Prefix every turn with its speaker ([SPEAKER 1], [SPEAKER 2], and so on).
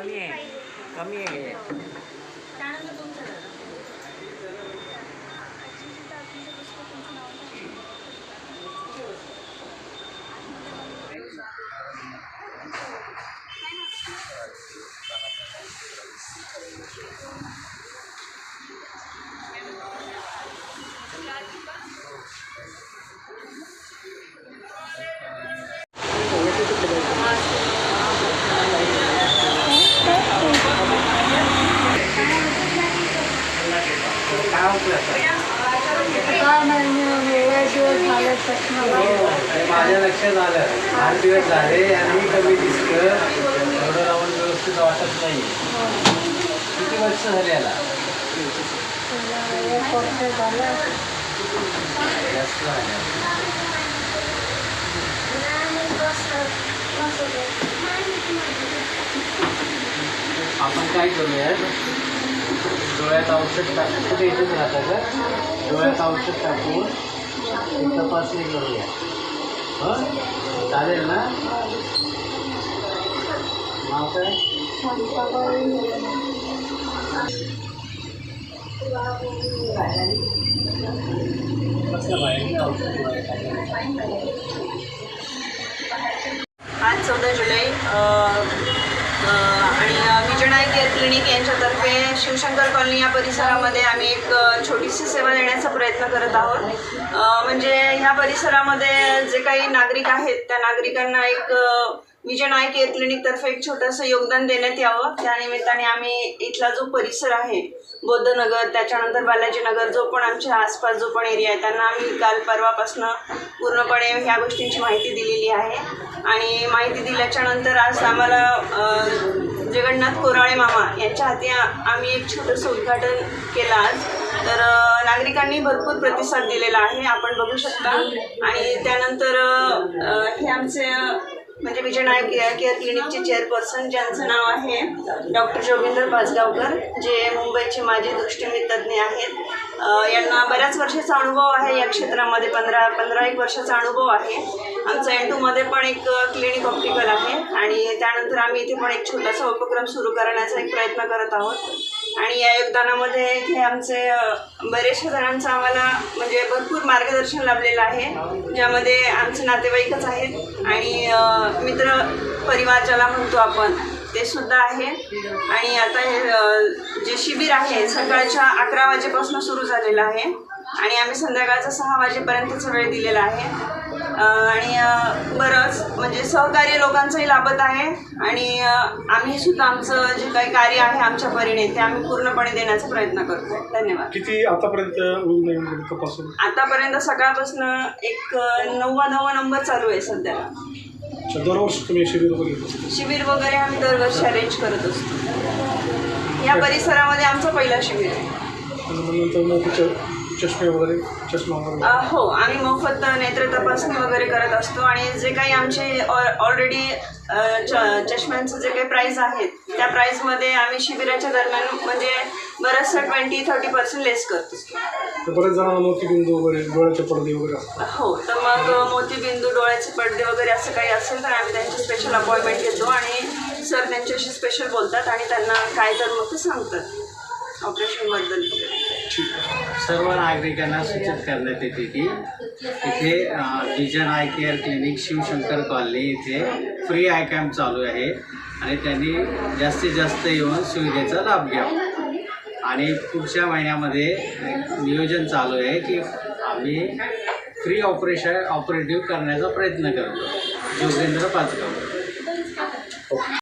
[SPEAKER 1] कमी आहे कमी आहे
[SPEAKER 2] हे माझ्या लक्षात आलं. आठ दिवस झाले आणि कमी दिसतं. एवढं राहून व्यवस्थित वाटत नाही. किती वर्ष झाली याला? जास्त आपण काय करूया? डोळ्यात औषध टाकून कुठे इथेच राहतं का डोळ्यात औषध टाकून. तपासणी करूया हं चालेल ना नाव काय कसलं बाहेर औषध डोळ्यात टाकायचं?
[SPEAKER 3] आज चौदा जुलै संस्थेतर्फे शिवशंकर कॉलनी या परिसरामध्ये आम्ही एक छोटीशी सेवा देण्याचा प्रयत्न करत आहोत. म्हणजे ह्या परिसरामध्ये जे काही नागरिक आहेत त्या नागरिकांना एक विजय नाईक या क्लिनिकतर्फे एक छोटंसं योगदान देण्यात यावं. त्यानिमित्ताने आम्ही इथला जो परिसर आहे बौद्धनगर त्याच्यानंतर बालाजीनगर जो पण आमच्या आसपास जो पण एरिया आहे त्यांना आम्ही काल परवापासनं पूर्णपणे ह्या गोष्टींची माहिती दिलेली आहे. आणि माहिती दिल्याच्यानंतर आज आम्हाला जगन्नाथ कोराळे मामा यांच्या हाती आम्ही एक छोटंसं उद्घाटन केलं आज. तर नागरिकांनी भरपूर प्रतिसाद दिलेला आहे. आपण बघू शकता. आणि त्यानंतर हे आमचे म्हणजे विजय नायक केअर केअर क्लिनिकचे चेअरपर्सन ज्यांचं नाव आहे डॉक्टर जोगिंदर पाचगावकर जे मुंबईचे माझे दृष्टिमीत आहेत. यांना बऱ्याच वर्षाचा अनुभव आहे या क्षेत्रामध्ये पंधरा पंधरा एक वर्षाचा अनुभव आहे. आमचं एन टूमध्ये पण एक क्लिनिक ऑप्टिकल आहे आणि त्यानंतर आम्ही इथे पण एक छोटासा उपक्रम सुरू करण्याचा एक प्रयत्न करत आहोत. आणि या योगदानामध्ये इथे आमचे बरेचशा जणांचं आम्हाला म्हणजे भरपूर मार्गदर्शन लाभलेलं आहे ज्यामध्ये आमचे नातेवाईकच आहेत. आणि मित्र परिवार ज्याला म्हणतो आपण ते सुद्धा आहे. आणि आता हे जे शिबिर आहे सकाळच्या अकरा वाजेपासून सुरू झालेलं आहे. आणि आम्ही संध्याकाळचा सहा वाजेपर्यंतचा वेळ दिलेला आहे. आणि बरंच म्हणजे सहकार्य लोकांचंही लाभत आहे. आणि आम्ही सुद्धा आमचं जे काही कार्य आहे आमच्या परीने ते आम्ही पूर्णपणे देण्याचा प्रयत्न करतो. धन्यवाद.
[SPEAKER 4] किती आतापर्यंत
[SPEAKER 3] आतापर्यंत सकाळपासून एक नववा नववा नंबर चालू आहे सध्याला.
[SPEAKER 4] दरवर्षी तुम्ही शिबिर वगैरे.
[SPEAKER 3] शिबिर वगैरे आम्ही दरवर्षी अरेंज करत असतो. या परिसरामध्ये आमचं पहिलं शिबिर आहे.
[SPEAKER 4] नंतर मग तिच्या चष्मे वगैरे चष्मा वगैरे
[SPEAKER 3] हो आम्ही मोफत नेत्र तपासणी वगैरे करत असतो आणि जे काही आमचे ऑलरेडी चष्म्यांचं जे काही प्राईस आहेत त्या प्राईसमध्ये आम्ही शिबिराच्या दरम्यान म्हणजे बरंचसं ट्वेंटी थर्टी पर्सेंट लेस करतो.
[SPEAKER 4] तर बरेच जणांना मोतीबिंदू वगैरे डोळ्याचे पडदे वगैरे
[SPEAKER 3] हो तर मग मोतीबिंदू डोळ्याचे पडदे वगैरे असं काही असेल तर आम्ही त्यांची स्पेशल अपॉइंटमेंट घेतो आणि सर त्यांच्याशी स्पेशल बोलतात आणि त्यांना काय तर मग ते सांगतात ऑपरेशनबद्दल
[SPEAKER 4] आहे
[SPEAKER 2] सर्व नागरिकांना सूचित करण्यात येते की इथे vision eye care clinic Shivshankar colony इथे फ्री आय कॅम्प चालू आहे आणि त्यांनी जास्तीत जास्त येऊन सुविधेचा लाभ घ्यावा आणि पुढच्या महिन्यामध्ये नियोजन चालू आहे की आम्ही फ्री ऑपरेशन ऑपरेटिव्ह करण्याचा प्रयत्न करतो. जोगेंद्र पाचगाव.